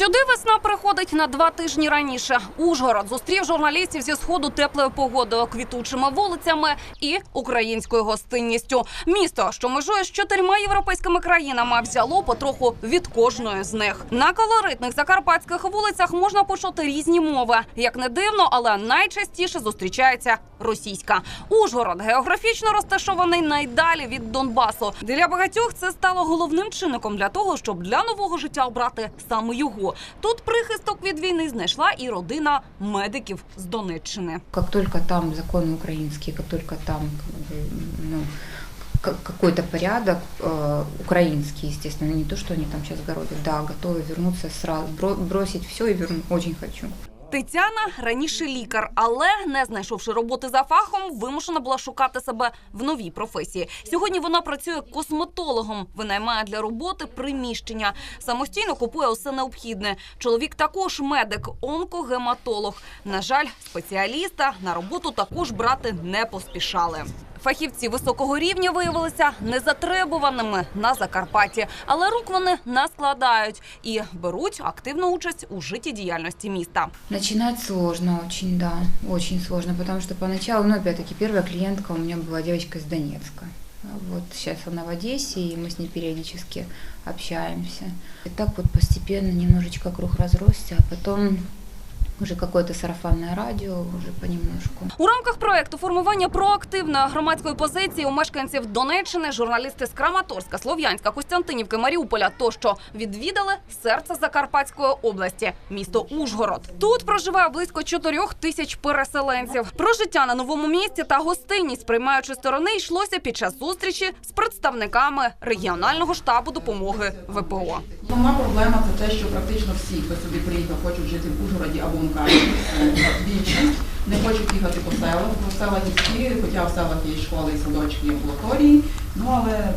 Сюди весна приходить на два тижні раніше. Ужгород зустрів журналістів зі сходу теплою погодою, квітучими вулицями і українською гостинністю. Місто, що межує з чотирма європейськими країнами, взяло потроху від кожної з них. На колоритних закарпатських вулицях можна почути різні мови. Як не дивно, але найчастіше зустрічається російська. Ужгород географічно розташований найдалі від Донбасу. Для багатьох це стало головним чинником для того, щоб для нового життя обрати саме його. Тут прихисток від війни знайшла і родина медиків з Донеччини. Как только там законы украинские, как только там как бы, ну, к- какой-то порядок э, украинский, естественно, не то, что они там сейчас городят, да, готовы вернуться сразу, бро- бросить все и вернуть, очень хочу. Тетяна раніше лікар, але не знайшовши роботи за фахом, вимушена була шукати себе в новій професії. Сьогодні вона працює косметологом, винаймає для роботи приміщення, самостійно купує усе необхідне. Чоловік також медик, онкогематолог. На жаль, спеціаліста на роботу також брати не поспішали. Фахівці високого рівня виявилися незатребуваними на Закарпатті, але рук вони не складають і беруть активну участь у життєдіяльності міста. Начинать сложно очень, да, очень сложно, потому что поначалу, ну, опять-таки, первая клиентка у меня была девочка из Донецка. Вот сейчас она в Одессе, и мы с ней периодически общаемся. И так вот постепенно немножечко круг разросся, а потом уже какое-то сарафанное радио, уже понемножку. У рамках проекту формування проактивної громадської позиції у мешканців Донеччини журналісти з Краматорська, Слов'янська, Костянтинівки, Маріуполя тощо відвідали серце Закарпатської області, місто Ужгород. Тут проживає близько чотирьох тисяч переселенців. Про життя на новому місці та гостинність приймаючи сторони йшлося під час зустрічі з представниками регіонального штабу допомоги ВПО. Головна проблема це те, що практично всі, хто сюди приїхав, хочуть жити в Ужгороді або в Мукачеві. двічі, Більшість не хочуть їхати по селах, бо села гірські, хоча в селах є школи, і садочки, і амбулаторії. Ну але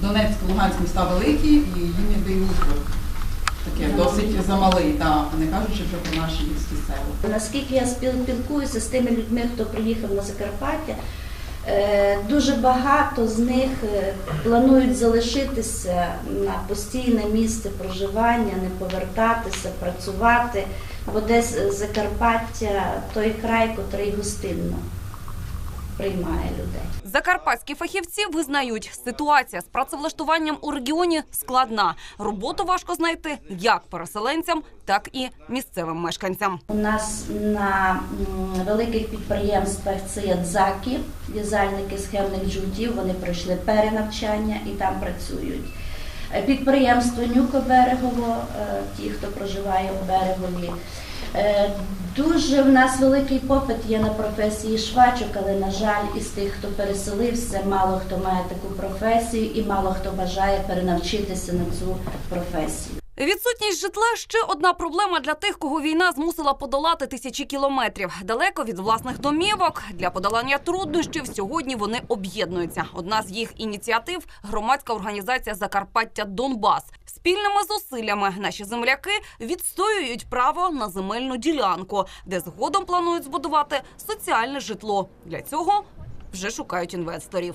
Донецьк, Луганськ міста великі і їм якби дають. Таке досить замалий, та, не кажучи вже про наші міські села. Наскільки я спіл- спілкуюся з тими людьми, хто приїхав на Закарпаття, е, дуже багато з них е, планують залишитися на постійне місце проживання, не повертатися, працювати, бо десь е, Закарпаття той край, котрий гостинно приймає людей. Закарпатські фахівці визнають, ситуація з працевлаштуванням у регіоні складна. Роботу важко знайти як переселенцям, так і місцевим мешканцям. У нас на великих підприємствах це є дзаки, дизайники схемних джутів, вони пройшли перенавчання і там працюють. Підприємство Нюко-Берегово, е, ті, хто проживає у берегові. Е, Дуже в нас великий попит є на професії швачок, але, на жаль, із тих, хто переселився, мало хто має таку професію і мало хто бажає перенавчитися на цю професію. Відсутність житла ще одна проблема для тих, кого війна змусила подолати тисячі кілометрів далеко від власних домівок. Для подолання труднощів сьогодні вони об'єднуються. Одна з їх ініціатив громадська організація Закарпаття Донбас. Спільними зусиллями наші земляки відстоюють право на земельну ділянку, де згодом планують збудувати соціальне житло. Для цього вже шукають інвесторів.